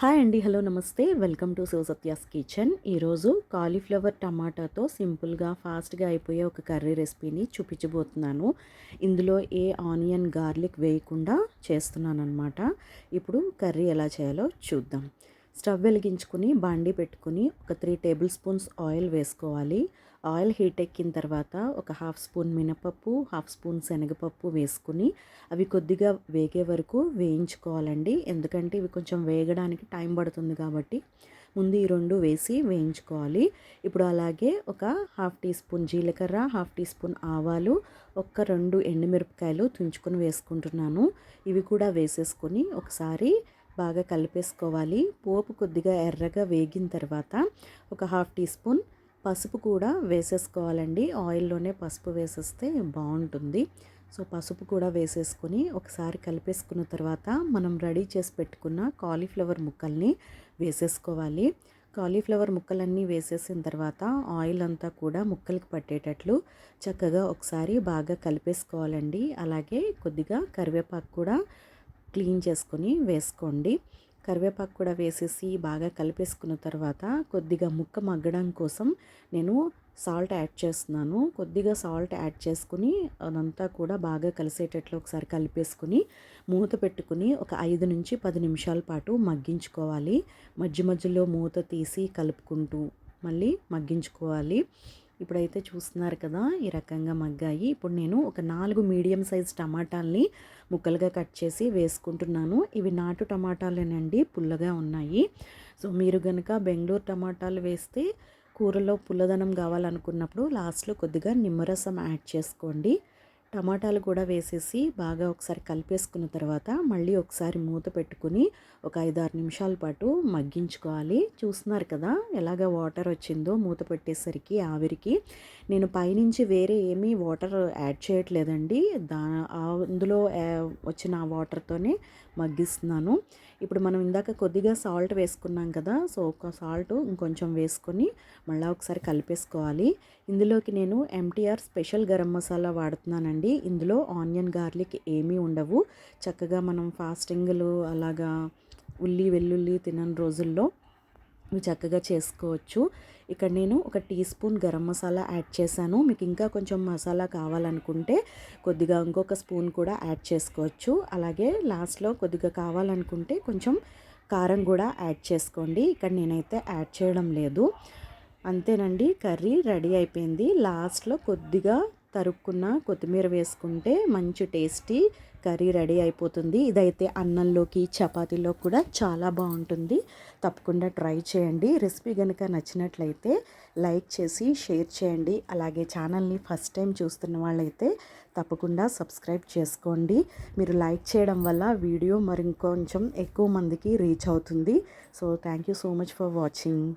Hi అండి hello నమస్తే. Welcome to Shivasatya's kitchen. ఈరోజు కాలీఫ్లవర్ టమాటాతో సింపుల్గా ఫాస్ట్గా అయిపోయే ఒక కర్రీ రెసిపీని చూపించబోతున్నాను. ఇందులో ఏ ఆనియన్ గార్లిక్ వేయకుండా చేస్తున్నాను అనమాట ఇప్పుడు కర్రీ ఎలా చేయాలో చూద్దాం. స్టవ్ వెలిగించుకుని బాండి పెట్టుకుని ఒక త్రీ టేబుల్ స్పూన్స్ ఆయిల్ వేసుకోవాలి. ఆయిల్ హీట్ ఎక్కిన తర్వాత ఒక హాఫ్ స్పూన్ మినపప్పు హాఫ్ స్పూన్ శనగపప్పు వేసుకుని అవి కొద్దిగా వేగే వరకు వేయించుకోవాలండి. ఎందుకంటే ఇవి కొంచెం వేగడానికి టైం పడుతుంది కాబట్టి ముందు ఈ రెండు వేసి వేయించుకోవాలి. ఇప్పుడు అలాగే ఒక హాఫ్ టీ స్పూన్ జీలకర్ర హాఫ్ టీ స్పూన్ ఆవాలు ఒక్క రెండు ఎండుమిరపకాయలు తుంచుకొని వేసుకుంటున్నాను. ఇవి కూడా వేసేసుకొని ఒకసారి బాగా కలిపేసుకోవాలి. పోపు కొద్దిగా ఎర్రగా వేగిన తర్వాత ఒక హాఫ్ టీ స్పూన్ పసుపు కూడా వేసేసుకోవాలండి. ఆయిల్లోనే పసుపు వేసేస్తే బాగుంటుంది. సో పసుపు కూడా వేసేసుకొని ఒకసారి కలిపేసుకున్న తర్వాత మనం రెడీ చేసి పెట్టుకున్న కాలీఫ్లవర్ ముక్కల్ని వేసేసుకోవాలి. కాలీఫ్లవర్ ముక్కలన్నీ వేసేసిన తర్వాత ఆయిల్ అంతా కూడా ముక్కలకు పట్టేటట్లు చక్కగా ఒకసారి బాగా కలిపేసుకోవాలండి. అలాగే కొద్దిగా కరివేపాకు కూడా క్లీన్ చేసుకొని వేసుకోండి. కరివేపాకు కూడా వేసేసి బాగా కలిపేసుకున్న తర్వాత కొద్దిగా ముక్క మగ్గడం కోసం నేను సాల్ట్ యాడ్ చేస్తున్నాను. కొద్దిగా సాల్ట్ యాడ్ చేసుకుని అదంతా కూడా బాగా కలిసేటట్లు ఒకసారి కలిపేసుకుని మూత పెట్టుకుని ఒక ఐదు నుంచి పది నిమిషాల పాటు మగ్గించుకోవాలి. మధ్య మధ్యలో మూత తీసి కలుపుకుంటూ మళ్ళీ మగ్గించుకోవాలి. ఇప్పుడైతే చూస్తున్నారు కదా ఈ రకంగా మగ్గాయి. ఇప్పుడు నేను ఒక నాలుగు మీడియం సైజ్ టమాటాలని ముక్కలుగా కట్ చేసి వేసుకుంటున్నాను. ఇవి నాటు టమాటాలేనండి పుల్లగా ఉన్నాయి. సో మీరు కనుక బెంగళూరు టమాటాలు వేస్తే కూరలో పుల్లదనం కావాలనుకున్నప్పుడు లాస్ట్లో కొద్దిగా నిమ్మరసం యాడ్ చేసుకోండి. టమాటాలు కూడా వేసేసి బాగా ఒకసారి కలిపేసుకున్న తర్వాత మళ్ళీ ఒకసారి మూత పెట్టుకుని ఒక ఐదు ఆరు నిమిషాల పాటు మగ్గించుకోవాలి. చూస్తున్నారు కదా ఎలాగ వాటర్ వచ్చిందో మూత పెట్టేసరికి ఆవిరికి. నేను పైనుంచి వేరే ఏమీ వాటర్ యాడ్ చేయట్లేదండి. దా అందులో వచ్చిన ఆ వాటర్తోనే మగ్గిస్తున్నాను. ఇప్పుడు మనం ఇందాక కొద్దిగా సాల్ట్ వేసుకున్నాం కదా సో ఒక సాల్ట్ ఇంకొంచెం వేసుకొని మళ్ళీ ఒకసారి కలిపేసుకోవాలి. ఇందులోకి నేను ఎంటీఆర్ స్పెషల్ గరం మసాలా వాడుతున్నానండి. ఇందులో ఆనియన్ గార్లిక్ ఏమీ ఉండవు. చక్కగా మనం ఫాస్టింగ్లు అలాగా ఉల్లి వెల్లుల్లి తినని రోజుల్లో ఇవి చక్కగా చేసుకోవచ్చు. ఇక్కడ నేను ఒక teaspoon garam masala add చేశాను. మీకు ఇంకా కొంచెం మసాలా కావాలనుకుంటే కొద్దిగా ఇంకొక స్పూన్ కూడా యాడ్ చేసుకోవచ్చు. అలాగే లాస్ట్లో కొద్దిగా కావాలనుకుంటే కొంచెం కారం కూడా యాడ్ చేసుకోండి. ఇక్కడ నేనైతే యాడ్ చేయడం లేదు. అంతేనండి. కర్రీ రెడీ అయిపోయింది. లాస్ట్లో కొద్దిగా తరుక్కున్న కొత్తిమీర వేసుకుంటే మంచి టేస్టీ కర్రీ రెడీ అయిపోతుంది. ఇదైతే అన్నంలోకి చపాతీలో కూడా చాలా బాగుంటుంది. తప్పకుండా ట్రై చేయండి. రెసిపీ కనుక నచ్చినట్లయితే లైక్ చేసి షేర్ చేయండి. అలాగే ఛానల్ని ఫస్ట్ టైం చూస్తున్న వాళ్ళైతే తప్పకుండా సబ్స్క్రైబ్ చేసుకోండి. మీరు లైక్ చేయడం వల్ల వీడియో మరి ఇంకొంచెం ఎక్కువ మందికి రీచ్ అవుతుంది. So thank you so much for watching.